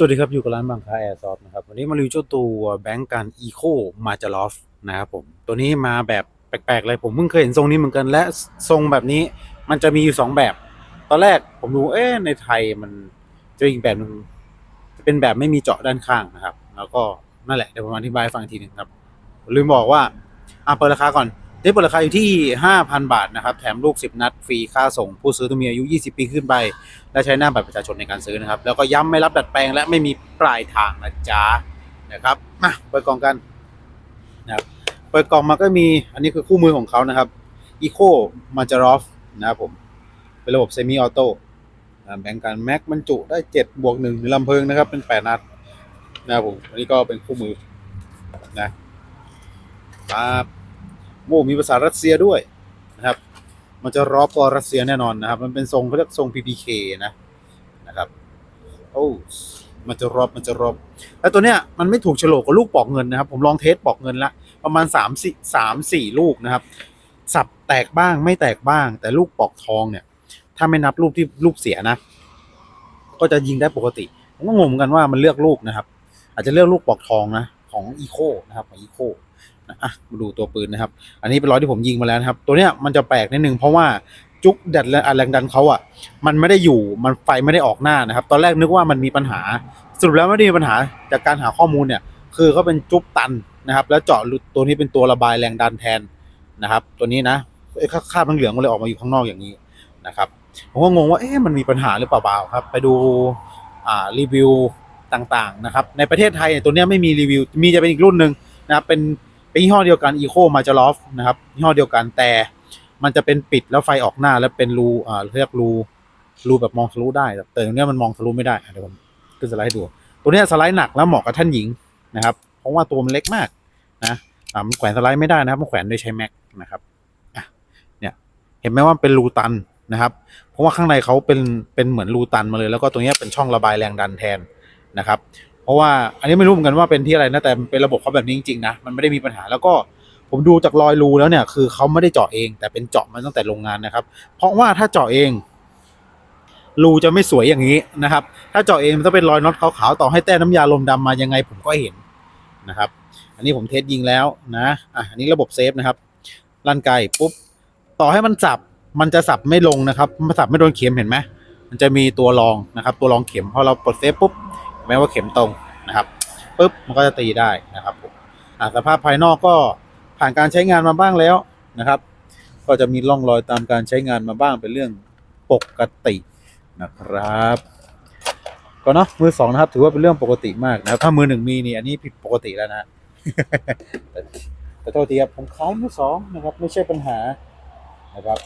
สวัสดีครับอยู่กับร้านบางค้าแอร์ซอฟนะครับวันนี้มารีวิวเจ้าตัวแบงก์การอีโคมาจาลอฟนะครับผมตัวนี้มาแบบแปลกๆเลยผมเพิ่งเคยเห็นทรงนี้เหมือนกันและทรงแบบนี้มันจะมีอยู่สองแบบ ตอนแรกผมดูเอ๊ะในไทยมันจะอีกแบบหนึงจะเป็นแบบไม่มีเจาะด้านข้างนะครับ แล้วก็นั่นแหละเดี๋ยวผมอธิบายฟังอีกทีหนึ่งครับ ลืมบอกว่าอะเปิดราคาก่อน ที่เปิดราคาอยู่ที่ 5,000 บาทนะครับ แถมลูก 10 นัด ฟรีค่าส่ง ผู้ซื้อต้องมีอายุ 20 ปีขึ้นไป และใช้หน้าบัตรประชาชนในการซื้อนะครับ แล้วก็ย้ำไม่รับดัดแปลงและไม่มีปลายทางนะจ๊ะนะครับมาเปิดกล่องกันนะครับเปิดกล่องมาก็มีอันนี้คือคู่มือของเขานะครับ Eco m a j a r o f นะครับผม เป็นระบบเซมิออโต้แบ่งกันแม็กบรรจุได้7บวก1หรือลำเพลิงนะครับ เป็น 8 นัดนะครับผมอันนี้ก็เป็นคู่มือนะปั๊บ โอ้มีภาษารัสเซียด้วยนะครับ มันจะรอบกว่ารัสเซียแน่นอนนะครับ มันเป็นทรงเขาเรียกทรง PPK นะนะครับโอ้มันจะรอบมันจะรอบแล้วตัวเนี้ยมันไม่ถูกโฉลกกับลูกปอกเงินนะครับ ผมลองเทสปอกเงินละประมาณ3 4 3 4ลูกนะครับ สับแตกบ้างไม่แตกบ้าง แต่ลูกปอกทองเนี่ย ถ้าไม่นับลูกที่ลูกเสียนะ ก็จะยิงได้ปกติผมก็งงกันว่ามันเลือกลูกนะครับ อาจจะเลือกลูกปอกทองนะของอีโคนะครับของอีโค อะมาดูตัวปืนนะครับ อันนี้เป็นร้อยที่ผมยิงมาแล้วนะครับ ตัวเนี้ยมันจะแปลกนิดนึงเพราะว่าจุกดัดแรงดันเขาอะ มันไม่ได้อยู่มันไฟไม่ได้ออกหน้านะครับ ตอนแรกนึกว่ามันมีปัญหาสรุปแล้วไม่ได้มีปัญหาจากการหาข้อมูลเนี่ย คือเขาเป็นจุกตันนะครับ แล้วเจาะตัวนี้เป็นตัวระบายแรงดันแทนนะครับ ตัวนี้นะไอ้คาบเหลืองมันเลยออกมาอยู่ข้างนอกอย่างนี้นะครับผมก็งงว่าเอ๊ะมันมีปัญหาหรือเปล่าครับ ไปดูอ่ารีวิวต่างๆนะครับ ในประเทศไทยตัวนี้ไม่มีรีวิวมีจะเป็นอีกรุ่นหนึ่งนะครับเป็น เป็นยี่ห้อเดียวกัน Eco m a j a r o f นะครับยี่ห้อเดียวกันแต่มันจะเป็นปิดแล้วไฟออกหน้าแล้วเป็นรูอ่าเรียกรูรูแบบมองทะลุได้แต่ตรงเนี้ยมันมองทะลุไม่ได้เดี๋ยวผมขึ้นสไลด์ให้ดู ตัวเนี้ยสไลด์หนักแล้วเหมาะกับท่านหญิงนะครับ เพราะว่าตัวมันเล็กมากนะอ่ามันแขวนสไลด์ไม่ได้นะครับมันแขวนโดยใช้แม็กนะครับอะเนี่ยเห็นไหมว่าเป็นรูตันนะครับ เพราะว่าข้างในเขาเป็นเป็นเหมือนรูตันมาเลย แล้วก็ตรงเนี้ยเป็นช่องระบายแรงดันแทนนะครับ เพราะว่าอันนี้ไม่รู้เหมือนกันว่าเป็นที่อะไรนะแต่เป็นระบบเขาแบบนี้จริงๆนะมันไม่ได้มีปัญหาแล้วก็ผมดูจากรอยรูแล้วเนี่ยคือเขาไม่ได้เจาะเอง แต่เป็นเจาะมาตั้งแต่โรงงานนะครับ เพราะว่าถ้าเจาะเองรูจะไม่สวยอย่างนี้นะครับ ถ้าเจาะเองมันต้องเป็นรอยน็อตขาวๆต่อให้แต้น้ำยาลมดำมายังไงผมก็เห็นนะครับ อันนี้ผมเทสยิงแล้วนะอะอันนี้ระบบเซฟนะครับลั่นไกปุ๊บต่อให้มันสับมันจะสับไม่ลงนะครับมันสับไม่โดนเข็มเห็นไหมมันจะมีตัวรองนะครับ ตัวรองเข็มพอเราปลดเซฟปุ๊บ แม้ว่าเข็มตรงนะครับปุ๊บมันก็จะตีได้นะครับผมสภาพภายนอกก็ผ่านการใช้งานมาบ้างแล้วนะครับ ก็จะมีร่องรอยตามการใช้งานมาบ้างเป็นเรื่องปกตินะครับ ก็เนาะมือสองนะครับ ถือว่าเป็นเรื่องปกติมากนะครับถ้ามือหนึ่งมีนี่อันนี้ผิดปกติแล้วนะแต่แต่โทษทีครับผมขายมือสองนะครับ ไม่ใช่ปัญหานะครับ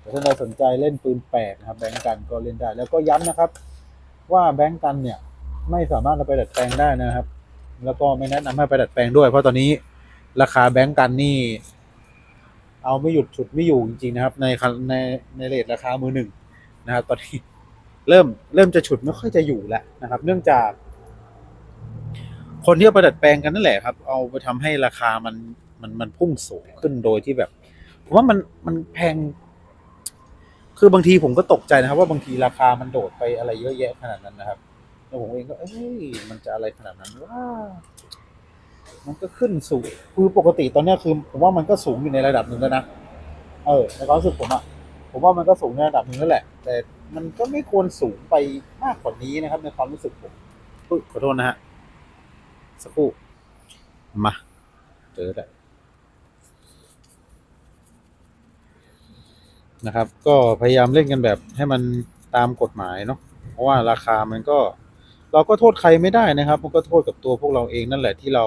แต่ถ้าเราสนใจเล่นปืนแปลกนะครับ แบงก์กันก็เล่นได้ แล้วก็ย้ำนะครับ ว่าแบงก์กันเนี่ย ไม่สามารถเอาไปดัดแปลงได้นะครับ แล้วก็ไม่แนะนำให้ไปดัดแปลงด้วยเพราะตอนนี้ราคาแบงก์กันนี่ เอาไม่หยุดฉุดไม่อยู่จริงๆนะครับ ในในในเรทราคามือหนึ่งนะครับ ตอนนี้เริ่มเริ่มจะฉุดไม่ค่อยจะอยู่แล้วนะครับ เนื่องจาก คนที่เอาไปดัดแปลงกันนั่นแหละครับ เอาไปทำให้ราคามันมันมันพุ่งสูงขึ้นโดยที่แบบผมว่ามันมันแพง คือบางทีผมก็ตกใจนะครับ ว่าบางทีราคามันโดดไปอะไรเยอะแยะขนาดนั้นนะครับ แล้วผมเองก็เอ้ยมันจะอะไรขนาดนั้นว่า มันก็ขึ้นสูงคือปกติตอนเนี้ยคือผมว่ามันก็สูงอยู่ในระดับหนึ่งแล้วนะเออในความรู้สึกผมอะผมว่ามันก็สูงในระดับหนึ่งแล้วแหละ แต่มันก็ไม่ควรสูงไปมากกว่านี้นะครับ ในความรู้สึกผมอุ๊ยขอโทษนะฮะสักครู่มาเจอแล้วนะครับ ก็พยายามเล่นกันแบบให้มันตามกฎหมายเนาะเพราะว่าราคามันก็ เราก็โทษใครไม่ได้นะครับ มันก็โทษกับตัวพวกเราเองนั่นแหละที่เรา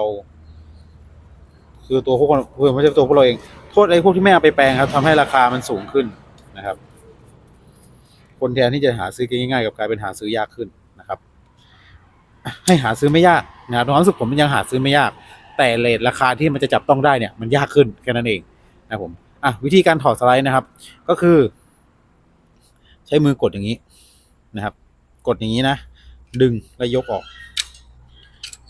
คือตัวพวกเราคือไม่ใช่ตัวพวกเราเอง โทษไอ้พวกที่ไม่เอาไปแปลงครับทำให้ราคามันสูงขึ้นนะครับ คนแทนที่จะหาซื้อง่ายๆกับกลายเป็นหาซื้อยากขึ้นนะครับ ให้หาซื้อไม่ยากนะครับความรู้สึกผมมันยังหาซื้อไม่ยาก แต่เลทราคาที่มันจะจับต้องได้เนี่ยมันยากขึ้นแค่นั้นเองนะผมอะวิธีการถอดสไลด์นะครับ ก็คือ ใช้มือกดอย่างนี้นะครับ กดอย่างนี้นะ ดึงแล้วยกออก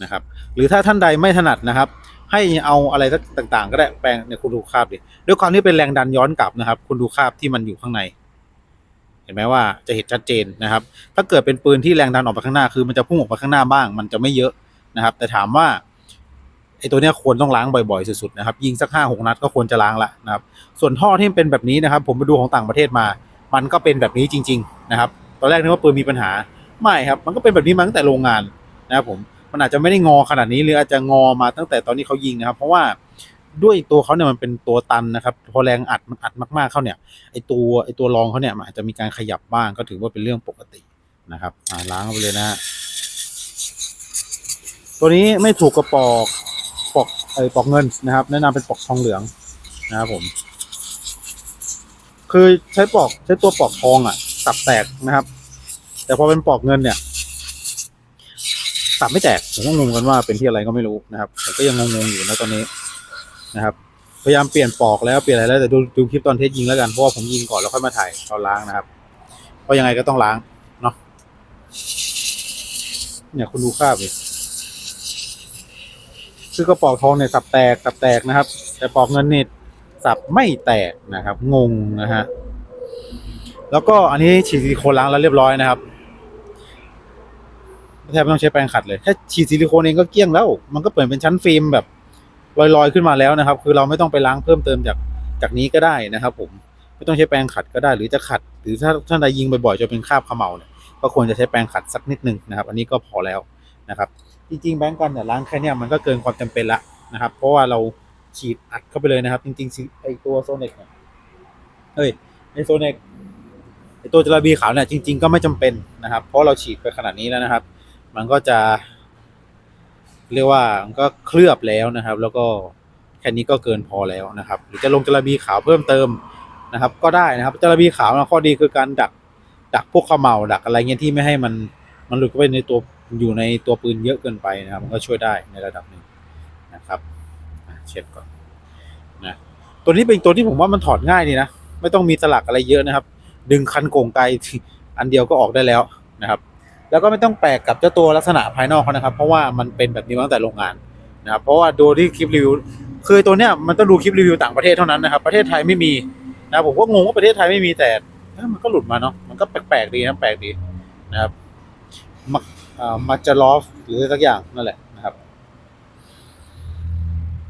นะครับ หรือถ้าท่านใดไม่ถนัดนะครับ ให้เอาอะไรสักต่างๆ ก็ได้แปลงเนี่ยคุณดูคาบดิด้วยความที่เป็นแรงดันย้อนกลับนะครับ คุณดูคาบที่มันอยู่ข้างใน เห็นไหมว่าจะเห็นชัดเจนนะครับ ถ้าเกิดเป็นปืนที่แรงดันออกไปข้างหน้าคือมันจะพุ่งออกไปข้างหน้าบ้าง มันจะไม่เยอะนะครับ แต่ถามว่าไอ้ตัวเนี้ยควรต้องล้างบ่อยๆ สุดๆนะครับ ยิงสักห้าหกนัดก็ควรจะล้างละนะครับ ส่วนท่อที่เป็นแบบนี้นะครับ ผมไปดูของต่างประเทศมา มันก็เป็นแบบนี้จริง ๆ นะครับ ตอนแรกนึกว่าปืนมีปัญหา ไม่ครับ มันก็เป็นแบบนี้มาตั้งแต่โรงงานนะครับผมมันอาจจะไม่ได้งอขนาดนี้หรืออาจจะงอมาตั้งแต่ตอนที่เขายิงนะครับ เพราะว่าด้วยตัวเขาเนี่ยมันเป็นตัวตันนะครับ พอแรงอัดมันอัดมากๆเข้าเนี่ยไอตัวไอตัวรองเขาเนี่ยมันอาจจะมีการขยับบ้างก็ถือว่าเป็นเรื่องปกตินะครับอ่าล้างไปเลยนะตัวนี้ไม่ถูกกระปอกปอกไอปอกเงินนะครับ แนะนำเป็นปอกทองเหลืองนะครับผม คือใช้ปอกใช้ตัวปอกทองอะสับแตกนะครับ แต่พอเป็นปอกเงินเนี่ยสับไม่แตกผมก็งงกันว่าเป็นที่อะไรก็ไม่รู้นะครับผมก็ยังงงๆอยู่นะตอนนี้นะครับ พยายามเปลี่ยนปอกแล้วเปลี่ยนอะไรแล้วแต่ดูดูคลิปตอนเทสยิงแล้วกันเพราะว่าผมยิงก่อนแล้วค่อยมาถ่ายตอนล้างนะครับเพราะยังไงก็ต้องล้างเนาะเนี่ยคุณดูคราบเลยคือกระปอกทองเนี่ยสับแตกสับแตกนะครับ แต่ปอกเงินเนี่ยสับไม่แตกนะครับ งงนะฮะแล้วก็อันนี้ฉีดซิลิโคนล้างแล้วเรียบร้อยนะครับ แทบไม่ต้องใช้แปรงขัดเลย แค่ฉีดซิลิโคนเองก็เกลี้ยงแล้ว มันก็เปิดเป็นชั้นฟิล์มแบบลอยๆขึ้นมาแล้วนะครับ คือเราไม่ต้องไปล้างเพิ่มเติมจากจากนี้ก็ได้นะครับ ผมไม่ต้องใช้แปรงขัดก็ได้ หรือจะขัด หรือถ้าท่านใดยิงบ่อยๆจนเป็นคราบเขม่าเนี่ยก็ควรจะใช้แปรงขัดสักนิดนึงนะครับ อันนี้ก็พอแล้วนะครับ จริงๆแบงก์กันเนี่ยล้างแค่นี้มันก็เกินความจำเป็นละนะครับ เพราะว่าเราฉีดอัดเข้าไปเลยนะครับ จริงๆไอตัวโซเน็กเนี่ยเฮ้ยไอโซเน็กไอตัวจระบีขาวเนี่ยจริง ๆ ก็ไม่จำเป็นนะครับ เพราะเราฉีดไปขนาดนี้แล้วนะครับ มันก็จะ เรียกว่ามันก็เคลือบแล้วนะครับ แล้วก็แค่นี้ก็เกินพอแล้วนะครับ หรือจะลงจระบีขาวเพิ่มเติมนะครับ ก็ได้นะครับจระบีขาวนะข้อดีคือการดักดักพวกขมเหลาดักอะไรเงี้ยที่ไม่ให้มันมันหลุดเข้าไปในตัวอยู่ในตัวปืนเยอะเกินไปนะครับ มันก็ช่วยได้ในระดับหนึ่งนะครับเช็ดก่อนนะตัวนี้เป็นตัวที่ผมว่ามันถอดง่ายดีนะ ไม่ต้องมีสลักอะไรเยอะนะครับ ดึงคันโกงไกลอันเดียวก็ออกได้แล้วนะครับ แล้วก็ไม่ต้องแปลกกับเจ้าตัวลักษณะภายนอกเขานะครับ เพราะว่ามันเป็นแบบนี้มาตั้งแต่โรงงานนะครับเพราะว่าดูที่คลิปรีวิวคือตัวเนี้ยมันต้องดูคลิปรีวิวต่างประเทศเท่านั้นนะครับประเทศไทยไม่มีนะผมก็งงว่าประเทศไทยไม่มีแต่เอ้มันก็หลุดมาเนาะมันก็แปลกๆดีนะแปลกดีนะครับมักอ่ามาจะลอฟหรือสักอย่างนั่นแหละนะครับ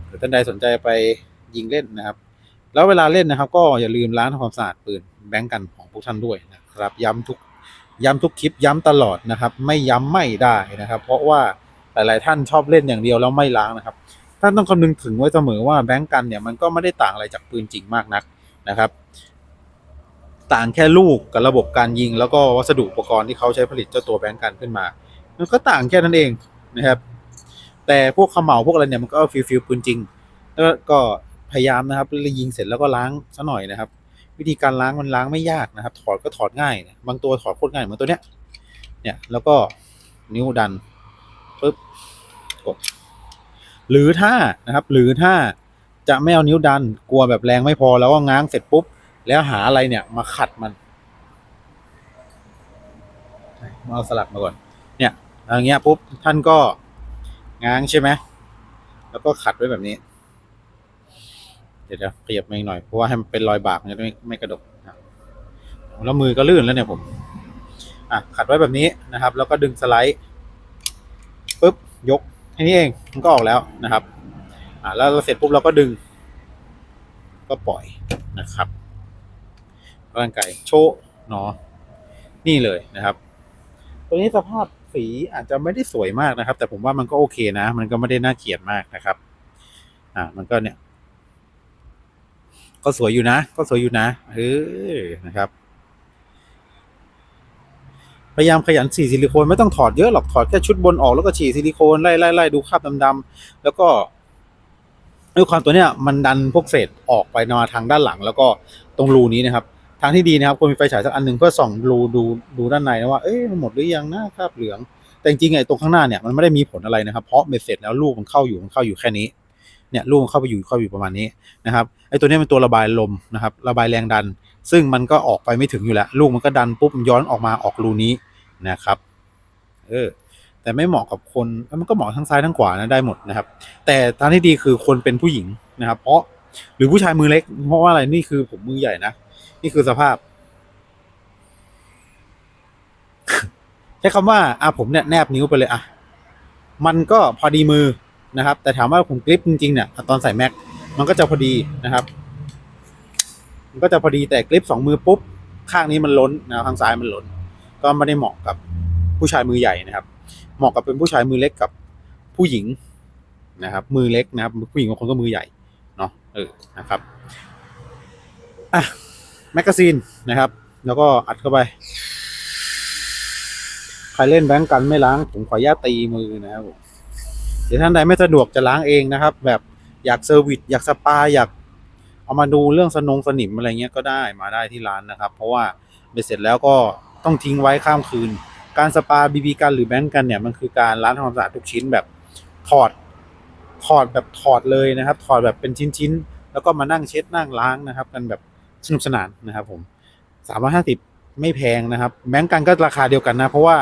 หรือท่านใดสนใจไปยิงเล่นนะครับ แล้วเวลาเล่นนะครับ ก็อย่าลืมล้างทำความสะอาดปืนแบงก์กันของพวกท่านด้วยนะครับ ย้ำทุก ย้ำทุกคลิปย้ำตลอดนะครับ ไม่ย้ำไม่ได้นะครับ เพราะว่าหลาย ๆ ท่านชอบเล่นอย่างเดียวแล้วไม่ล้างนะครับท่านต้องคำนึงถึงไว้เสมอว่าแบงก์กันเนี่ยมันก็ไม่ได้ต่างอะไรจากปืนจริงมากนักนะครับ ต่างแค่ลูกกับระบบการยิง แล้วก็วัสดุอุปกรณ์ที่เขาใช้ผลิตเจ้าตัวแบงก์กันขึ้นมา มันก็ต่างแค่นั้นเองนะครับ แต่พวกเขมเหลาพวกอะไรเนี่ยมันก็ฟิลฟิลปืนจริงแล้วก็พยายามนะครับยิงเสร็จแล้วก็ล้างซะหน่อยนะครับ วิธีการล้างมันล้างไม่ยากนะครับ ถอดก็ถอดง่ายนะบางตัวถอดโคตรง่ายเหมือนตัวเนี้ย เนี่ยแล้วก็นิ้วดันปึ๊บกดหรือถ้านะครับ หรือถ้าจะไม่เอานิ้วดันกลัวแบบแรงไม่พอแล้วก็ง้างเสร็จปุ๊บ แล้วหาอะไรเนี่ยมาขัดมันมาเอาสลักมาก่อน เนี่ยอย่างเงี้ยปุ๊บท่านก็ง้างใช่ไหมแล้วก็ขัดไว้แบบนี้ ดี๋ยวเดี๋ยวขยับมาอีกหน่อยเพราะว่าให้มันเป็นรอยบากมันจะไม่ไม่กระดกนะแล้วมือก็ลื่นแล้วเนี่ยผมอะขัดไว้แบบนี้นะครับ แล้วก็ดึงสไลด์ปุ๊บยกแค่นี้เองมันก็ออกแล้วนะครับ อ่าแล้วเราเสร็จปุ๊บเราก็ดึง ก็ปล่อยนะครับร่างกายโชว์เนาะนี่เลยนะครับ ตัวนี้สภาพสีอาจจะไม่ได้สวยมากนะครับ แต่ผมว่ามันก็โอเคนะ มันก็ไม่ได้น่าเกลียดมากนะครับ อ่า มันก็เนี่ย ก็สวยอยู่นะ ก็สวยอยู่นะเออนะครับ พยายามขยันฉีดซิลิโคนไม่ต้องถอดเยอะหรอกถอดแค่ชุดบนออกแล้วก็ฉีดซิลิโคนไล่ไล่ไล่ดูคราบดำๆแล้วก็ด้วยความตัวเนี้ยมันดันพวกเศษออกไปมาทางด้านหลัง แล้วก็ตรงรูนี้นะครับ ทางที่ดีนะครับควรมีไฟฉายสักอันหนึ่งเพื่อส่องรูดูดูด้านในนะว่าเอ๊ะมันหมดหรือยังนะคราบเหลือง แต่จริงๆไอ้ตรงข้างหน้าเนี่ยมันไม่ได้มีผลอะไรนะครับ เพราะเบ็ดเสร็จแล้วลูกมันเข้าอยู่มันเข้าอยู่แค่นี้ เนี่ยลูกเข้าไปอยู่เข้าอยู่ประมาณนี้นะครับไอ้ตัวนี้เป็นตัวระบายลมนะครับระบายแรงดัน ซึ่งมันก็ออกไปไม่ถึงอยู่แล้ว ลูกมันก็ดันปุ๊บย้อนออกมาออกรูนี้นะครับเออแต่ไม่เหมาะกับคนมันก็เหมาะทั้งซ้ายทั้งขวานะได้หมดนะครับ แต่ทางที่ดีคือคนเป็นผู้หญิงนะครับ เพราะหรือผู้ชายมือเล็ก เพราะว่าอะไรนี่คือผมมือใหญ่นะนี่คือสภาพใช้คำว่าอะผมเนี่ยแนบนิ้วไปเลยอะมันก็พอดีมือ นะครับ แต่ถามว่าผมกริปจริงๆเนี่ยตอนใส่แม็กมันก็จะพอดีนะครับ มันก็จะพอดีแต่กริปสองมือปุ๊บข้างนี้มันล้นนะครับข้างซ้ายมันล้น ก็ไม่ได้เหมาะกับผู้ชายมือใหญ่นะครับ เหมาะกับเป็นผู้ชายมือเล็กกับผู้หญิงนะครับ มือเล็กนะครับผู้หญิงบางคนก็มือใหญ่เนาะเออนะครับอะแมกกาซีนนะครับ แล้วก็อัดเข้าไป ใครเล่นแบงก์กันไม่ล้าง ผมขออนุญาตตีมือนะครับผม เดี๋ยวท่านใดไม่สะดวกจะล้างเองนะครับ แบบอยากเซอร์วิสอยากสปาอยากเอามาดูเรื่องสนงสนิมอะไรเงี้ยก็ได้มาได้ที่ร้านนะครับ เพราะว่าเบ็ดเสร็จแล้วก็ต้องทิ้งไว้ข้ามคืน การสปาบีบีกันหรือแบงก์กันเนี่ยมันคือการล้างทำความสะอาดทุกชิ้นแบบถอดถอดแบบถอดเลยนะครับ ถอดแบบเป็นชิ้นๆ แล้วก็มานั่งเช็ดนั่งล้างนะครับ กันแบบสนุกสนานนะครับ ผมสามร้อยห้าสิบไม่แพงนะครับแบงก์กันก็ราคาเดียวกันนะ เพราะว่า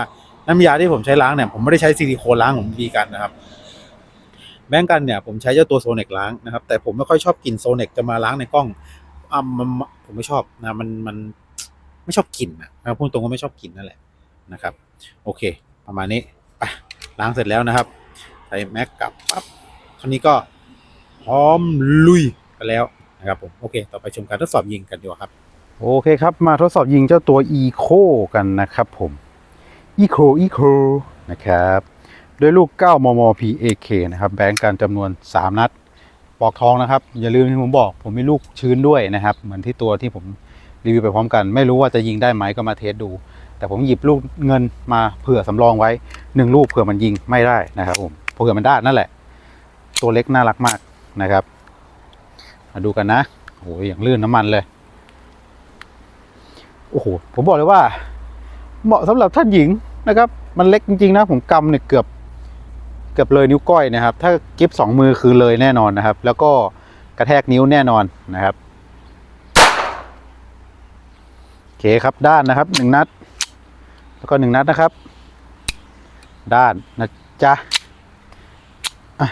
น้ำยาที่ผมใช้ล้างเนี่ยผมไม่ได้ใช้ซิลิโคนล้างของบีบีกันนะครับ แบงกันเนี่ยผมใช้เจ้าตัวโซเนกล้างนะครับ แต่ผมไม่ค่อยชอบกลิ่นโซเนกจะมาล้างในกล้องอะมันผมไม่ชอบนะมันมันไม่ชอบกลิ่นนะพูดตรงก็ไม่ชอบกลิ่นนั่นแหละนะครับ โอเค ประมาณนี้ไปล้างเสร็จแล้วนะครับใส่แม็กกลับปั๊บคราวนี้ก็พร้อมลุยกันแล้วนะครับผมโอเค ต่อไปชมการทดสอบยิงกันดีกว่าครับ โอเคครับ มาทดสอบยิงเจ้าตัว Eco กันนะครับผม Eco Eco นะครับ ด้วยลูก 9 มม PAK นะครับ แบงก์กันจำนวน 3 นัด ปอกทองนะครับ อย่าลืมที่ผมบอก ผมมีลูกชื้นด้วยนะครับ เหมือนที่ตัวที่ผมรีวิวไปพร้อมกัน ไม่รู้ว่าจะยิงได้ไหมก็มาเทสดู แต่ผมหยิบลูกเงินมาเผื่อสำรองไว้หนึ่งลูกเผื่อมันยิงไม่ได้นะครับผมเผื่อมันได้นั่นแหละ ตัวเล็กน่ารักมากนะครับ มาดูกันนะโอ้ยอย่างลื่นน้ำมันเลยโอ้โหผมบอกเลยว่า เหมาะสำหรับท่านหญิงนะครับ มันเล็กจริงๆนะผมกำเนี่ยเกือบ กือบเลยนิ้วก้อยนะครับ ถ้ากิฟสองมือคือเลยแน่นอนนะครับ แล้วก็กระแทกนิ้วแน่นอนนะครับโอเคครับด้านนะครับหนึ่งนัด แล้วก็หนึ่งนัดนะครับ ด้านนะจ๊ะอะ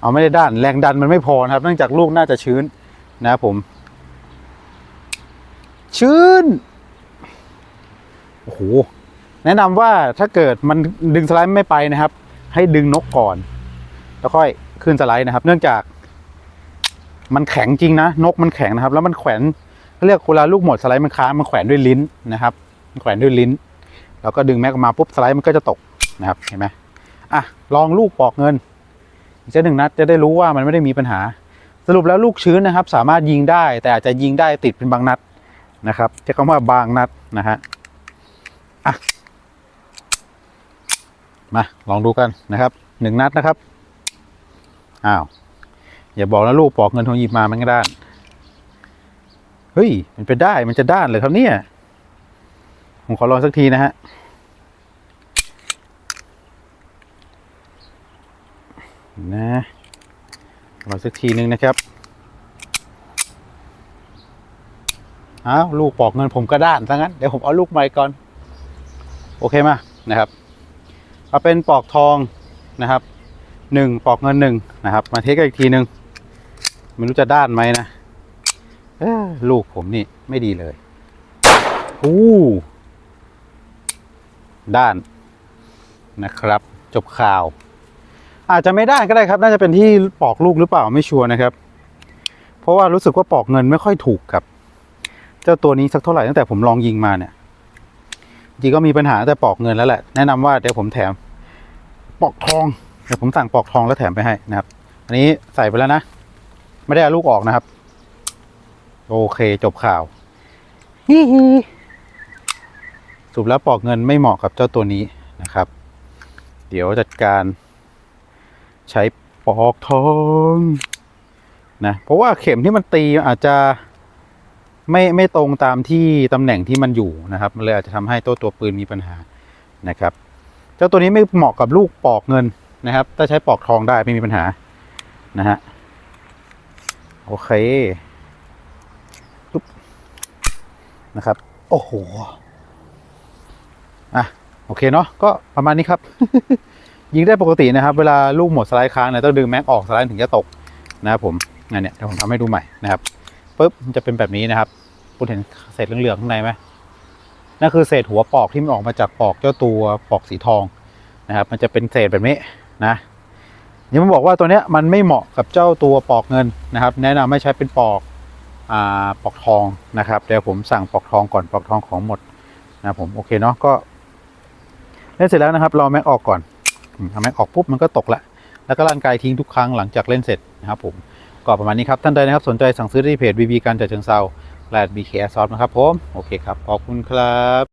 เอาไม่ได้ด้านแรงดันมันไม่พอนะครับ เนื่องจากลูกน่าจะชื้นนะครับผม ชื้นโอ้โหแนะนำว่าถ้าเกิดมันดึงสไลด์ไม่ไปนะครับ ให้ดึงนกก่อน แล้วค่อยขึ้นสไลด์นะครับ เนื่องจาก มันแข็งจริงนะ นกมันแข็งนะครับ แล้วมันแขวนเขาเรียกเวลาลูกหมดสไลด์มันค้างมันแขวนด้วยลิ้นนะครับ มันแขวนด้วยลิ้น แล้วก็ดึงแม็กออกมาปุ๊บสไลด์มันก็จะตกนะครับเห็นไหมอะลองลูกปอกเงินอีกสักหนึ่งนัดจะได้รู้ว่ามันไม่ได้มีปัญหา สรุปแล้วลูกชื้นนะครับ สามารถยิงได้ แต่อาจจะยิงได้ติดเป็นบางนัดนะครับใช้คำว่าบางนัดนะฮะอะ มาลองดูกันนะครับหนึ่งนัดนะครับอ้าวอย่าบอกนะลูกปอกเงินทองหยิบมามันก็ด้านเฮ้ยมันเป็นได้มันจะด้านเลยครับเนี่ยผมขอลองสักทีนะฮะนะลองสักทีนึงนะครับอ้าวลูกปอกเงินผมก็ด้านซะงั้นเดี๋ยวผมเอาลูกใหม่ก่อน โอเคมานะครับ เอาเป็นปอกทองนะครับหนึ่งปอกเงินหนึ่งนะครับ มาเทสกันอีกทีหนึ่งไม่รู้จะด้านไหมนะลูกผมนี่ไม่ดีเลยอู้ด้านนะครับ จบข่าว อาจจะไม่ด้านก็ได้ครับ น่าจะเป็นที่ปอกลูกหรือเปล่าไม่ชัวร์นะครับ เพราะว่ารู้สึกว่าปอกเงินไม่ค่อยถูกครับ เจ้าตัวนี้สักเท่าไหร่ตั้งแต่ผมลองยิงมาเนี่ยจริงก็มีปัญหาแต่ปอกเงินแล้วแหละ แนะนำว่าเดี๋ยวผมแถม ปอกทองเดี๋ยวผมสั่งปอกทองแล้วแถมไปให้นะครับ อันนี้ใส่ไปแล้วนะ ไม่ได้เอาลูกออกนะครับ โอเคจบข่าวฮิฮิสรุปแล้วปอกเงินไม่เหมาะกับเจ้าตัวนี้นะครับ เดี๋ยวจัดการ ใช้ปอกทองนะเพราะว่าเข็มที่มันตีอาจจะไม่ไม่ตรงตามที่ตำแหน่งที่มันอยู่นะครับ มันเลยอาจจะทำให้ตัวตัวปืนมีปัญหานะครับ เจ้าตัวนี้ไม่เหมาะกับลูกปอกเงินนะครับ ถ้าใช้ปอกทองได้ไม่มีปัญหานะฮะโอเคปุ๊บนะครับ โอ้โหอะโอเคเนาะก็ประมาณนี้ครับ ยิงได้ปกตินะครับ เวลาลูกหมดสไลด์ค้างเนี่ยต้องดึงแม็กออกสไลด์ถึงจะตกนะครับผมอันเนี้ยเดี๋ยวผมทำให้ดูใหม่นะครับปุ๊บจะเป็นแบบนี้นะครับคุณเห็นเศษเหลืองๆข้างในไหม นั่นคือเศษหัวปอกที่มันออกมาจากปอกเจ้าตัวปอกสีทองนะครับ มันจะเป็นเศษแบบนี้นะยังมาบอกว่าตัวเนี้ยมันไม่เหมาะกับเจ้าตัวปอกเงินนะครับ แนะนำไม่ใช้เป็นปอกอ่าปอกทองนะครับเดี๋ยวผมสั่งปอกทองก่อนปอกทองของหมดนะผมโอเคเนาะก็เล่นเสร็จแล้วนะครับรอแม็กออกก่อนอืมทำแม็กออกปุ๊บมันก็ตกละแล้วก็ลั่นไกลทิ้งทุกครั้งหลังจากเล่นเสร็จนะครับผมก็ประมาณนี้ครับท่านใดนะครับสนใจสั่งซื้อที่เพจ BB การจัดเชิงเซา แลดบีแคซอสนะครับผม โอเคครับ ขอบคุณครับ